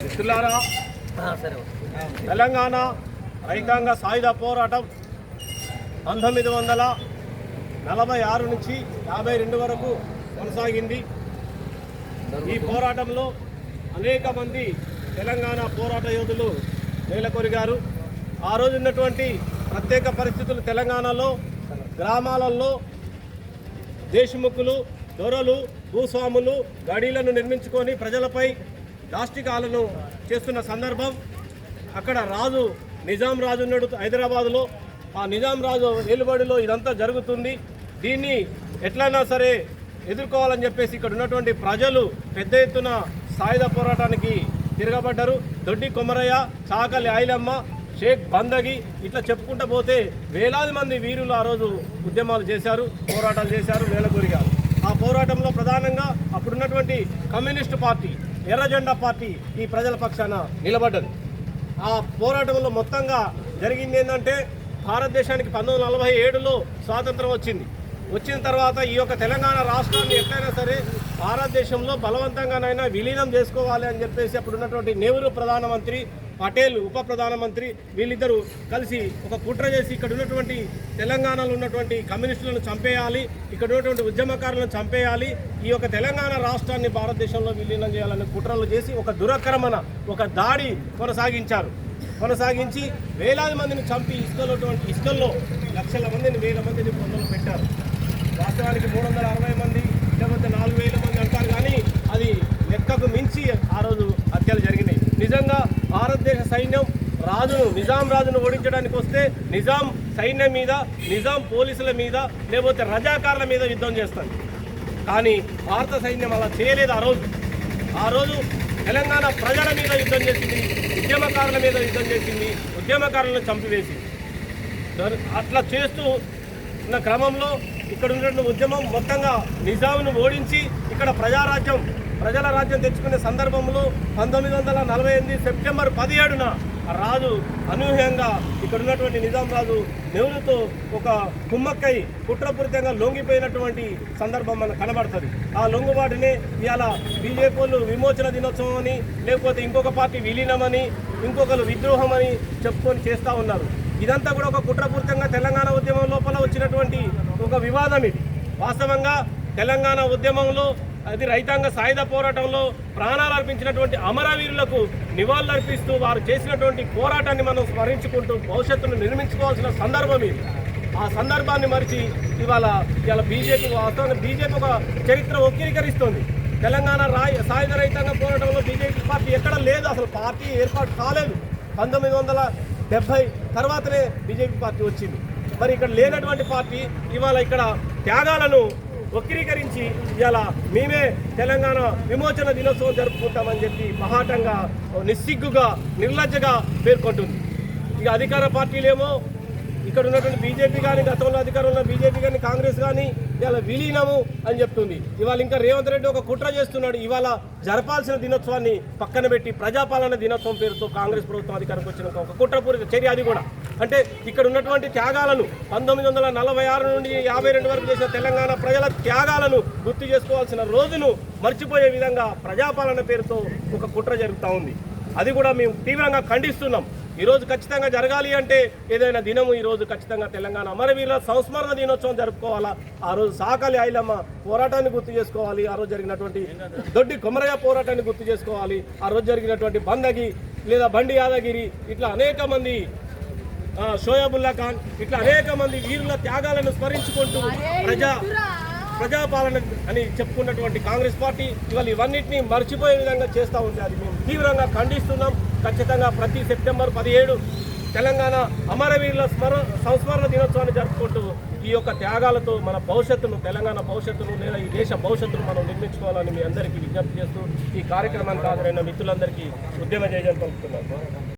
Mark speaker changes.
Speaker 1: మిత్రులారా తెలంగాణ రైతాంగ సాయుధ పోరాటం పంతొమ్మిది వందల నలభై ఆరు నుంచి యాభై రెండు వరకు కొనసాగింది. ఈ పోరాటంలో అనేక మంది తెలంగాణ పోరాట యోధులు నేలకొరిగారు ఆ రోజు ఉన్నటువంటి ప్రత్యేక పరిస్థితులు తెలంగాణలో గ్రామాలలో దేశముఖులు దొరలు భూస్వాములు గడీలను నిర్మించుకొని ప్రజలపై దాష్టికాలను చేస్తున్న సందర్భం అక్కడ రాజు నిజాం రాజు ఉన్నాడు హైదరాబాదులో. ఆ నిజాం రాజు ఏలుబడిలో ఇదంతా జరుగుతుంది. దీన్ని ఎట్లయినా సరే ఎదుర్కోవాలని చెప్పేసి ఇక్కడ ఉన్నటువంటి ప్రజలు పెద్ద ఎత్తున సాయుధ పోరాటానికి తిరగబడ్డారు. దొడ్డి కొమరయ్య చాకలి ఐలమ్మ షేక్ బందగి ఇట్లా చెప్పుకుంటూ పోతే వేలాది మంది వీరులు ఆ రోజు ఉద్యమాలు చేశారు పోరాటాలు చేశారు వేలకొరిగారు ఆ పోరాటంలో ప్రధానంగా అప్పుడున్నటువంటి కమ్యూనిస్టు పార్టీ ఎర్ర జెండా పార్టీ ఈ ప్రజల పక్షాన నిలబడ్డది. ఆ పోరాటంలో మొత్తంగా జరిగింది ఏంటంటే భారతదేశానికి పంతొమ్మిది వందల నలభై ఏడులో స్వాతంత్రం వచ్చింది. వచ్చిన తర్వాత ఈ యొక్క తెలంగాణ రాష్ట్రాన్ని ఎట్లయినా సరే భారతదేశంలో బలవంతంగానైనా విలీనం చేసుకోవాలి అని చెప్పేసి అప్పుడు ఉన్నటువంటి నెహ్రూ ప్రధానమంత్రి పటేల్ ఉప ప్రధానమంత్రి వీళ్ళిద్దరూ కలిసి ఒక కుట్ర చేసి ఇక్కడ ఉన్నటువంటి తెలంగాణలో ఉన్నటువంటి కమ్యూనిస్టులను చంపేయాలి ఇక్కడ ఉన్నటువంటి ఉద్యమకారులను చంపేయాలి ఈ యొక్క తెలంగాణ రాష్ట్రాన్ని భారతదేశంలో విలీనం చేయాలని కుట్రలు చేసి ఒక దురక్రమణ ఒక దాడి కొనసాగించారు. కొనసాగించి వేలాది మందిని చంపి ఇసుకలో ఇసుకల్లో లక్షల మందిని వేల మందిని పొందలు పెట్టారు. వాస్తవానికి మూడు వందల అరవై మంది లేకపోతే నాలుగు వేల మంది అంటారు కానీ అది లెక్కకు మించి ఆ రోజు హత్యలు జరిగినాయి నిజంగా భారతదేశ సైన్యం రాజును నిజాం రాజును ఓడించడానికి వస్తే నిజాం సైన్యం మీద నిజాం పోలీసుల మీద లేకపోతే రజాకారుల మీద యుద్ధం చేస్తుంది కానీ భారత సైన్యం అలా చేయలేదు ఆ రోజు. ఆ రోజు తెలంగాణ ప్రజల మీద యుద్ధం చేసింది ఉద్యమకారుల మీద యుద్ధం చేసింది ఉద్యమకారులను చంపివేసింది. అట్లా చేస్తూ ఉన్న క్రమంలో ఇక్కడ ఉన్నటువంటి ఉద్యమం మొత్తంగా నిజాంను ఓడించి ఇక్కడ ప్రజారాజ్యం ప్రజల రాజ్యం తెచ్చుకునే సందర్భంలో పంతొమ్మిది వందల నలభై ఎనిమిది సెప్టెంబర్ పదిహేడున రాజు అనూహ్యంగా ఇక్కడ ఉన్నటువంటి నిజాం రాజు నెహ్రూతో ఒక కుమ్మక్కై కుట్రపూరితంగా లొంగిపోయినటువంటి సందర్భం మనకు కనబడుతుంది. ఆ లొంగుబాటునే ఇవాళ బీజేపీ వాళ్ళు విమోచన దినోత్సవం అని లేకపోతే ఇంకొక పార్టీ విలీనమని ఇంకొకరు విద్రోహం అని చెప్పుకొని చేస్తూ ఉన్నారు. ఇదంతా కూడా ఒక కుట్రపూరితంగా తెలంగాణ ఉద్యమం లోపల వచ్చినటువంటి ఒక వివాదం ఇది. వాస్తవంగా తెలంగాణ ఉద్యమంలో అది రైతాంగ సాయుధ పోరాటంలో ప్రాణాలు అర్పించినటువంటి అమరవీరులకు నివాళులర్పిస్తూ వారు చేసినటువంటి పోరాటాన్ని మనం స్మరించుకుంటూ భవిష్యత్తును నిర్మించుకోవాల్సిన సందర్భం ఇది. ఆ సందర్భాన్ని మరిచి ఇవాళ ఇవాళ బీజేపీ వాస్తవంగా బీజేపీ ఒక చరిత్ర వక్రీకరిస్తుంది. తెలంగాణ రాయ సాయుధ రైతాంగ పోరాటంలో బీజేపీ పార్టీ ఎక్కడ లేదు అసలు పార్టీ ఏర్పాటు కాలేదు. పంతొమ్మిది వందల డెబ్బై తర్వాతనే బీజేపీ పార్టీ వచ్చింది. మరి ఇక్కడ లేనటువంటి పార్టీ ఇవాళ ఇక్కడ త్యాగాలను వక్రీకరించి ఇవాళ మేమే తెలంగాణ విమోచన దినోత్సవం జరుపుకుంటామని చెప్పి మహాటంగా నిస్సిగ్గుగా నిర్లజ్జగా పేర్కొంటుంది. ఇక అధికార పార్టీలేమో ఇక్కడ ఉన్నటువంటి బీజేపీ కానీ గతంలో అధికారంలో ఉన్న బీజేపీ కానీ కాంగ్రెస్ కానీ ఇవాళ విలీనము అని చెప్తుంది. ఇవాళ ఇంకా రేవంత్ రెడ్డి ఒక కుట్ర చేస్తున్నాడు. ఇవాళ జరపాల్సిన దినోత్సవాన్ని పక్కన పెట్టి ప్రజాపాలన దినోత్సవం పేరుతో కాంగ్రెస్ ప్రభుత్వం అధికారంకి వచ్చిన ఒక కుట్రపూరిత చర్య అది కూడా. అంటే ఇక్కడ ఉన్నటువంటి త్యాగాలను పంతొమ్మిది వందల నలభై ఆరు నుండి యాభై రెండు వరకు చేసిన తెలంగాణ ప్రజల త్యాగాలను గుర్తు చేసుకోవాల్సిన రోజును మర్చిపోయే విధంగా ప్రజాపాలన పేరుతో ఒక కుట్ర జరుగుతూ ఉంది. అది కూడా మేము తీవ్రంగా ఖండిస్తున్నాం. ఈరోజు ఖచ్చితంగా జరగాలి అంటే ఏదైనా దినము ఈరోజు ఖచ్చితంగా తెలంగాణ అమరవీరుల సంస్మరణ దినోత్సవం జరుపుకోవాలా? ఆ రోజు సాకలి ఐలమ్మ పోరాటాన్ని గుర్తు చేసుకోవాలి. ఆ రోజు జరిగినటువంటి దొడ్డి కొమరయ్య పోరాటాన్ని గుర్తు చేసుకోవాలి. ఆ రోజు జరిగినటువంటి బందగి లేదా బండి యాదగిరి ఇట్లా అనేక మంది షోయాబుల్లా ఖాన్ ఇట్లా అనేక మంది వీరుల త్యాగాలను స్మరించుకుంటూ ప్రజా ప్రజాపాలన అని చెప్పుకున్నటువంటి కాంగ్రెస్ పార్టీ ఇవాళ ఇవన్నిటిని మర్చిపోయే విధంగా చేస్తూ ఉంది. అది మేము తీవ్రంగా ఖండిస్తున్నాం. ఖచ్చితంగా ప్రతి సెప్టెంబర్ పదిహేడు తెలంగాణ అమరవీరుల స్మర సంస్మరణ దినోత్సవాన్ని జరుపుకుంటూ ఈ యొక్క త్యాగాలతో మన భవిష్యత్తును తెలంగాణ భవిష్యత్తును లేదా ఈ దేశ భవిష్యత్తును మనం నిర్మించుకోవాలని మీ అందరికీ విజ్ఞప్తి చేస్తూ ఈ కార్యక్రమానికి హాజరైన మిత్రులందరికీ ఉద్యమ జయజయం పలుకుతున్నాను.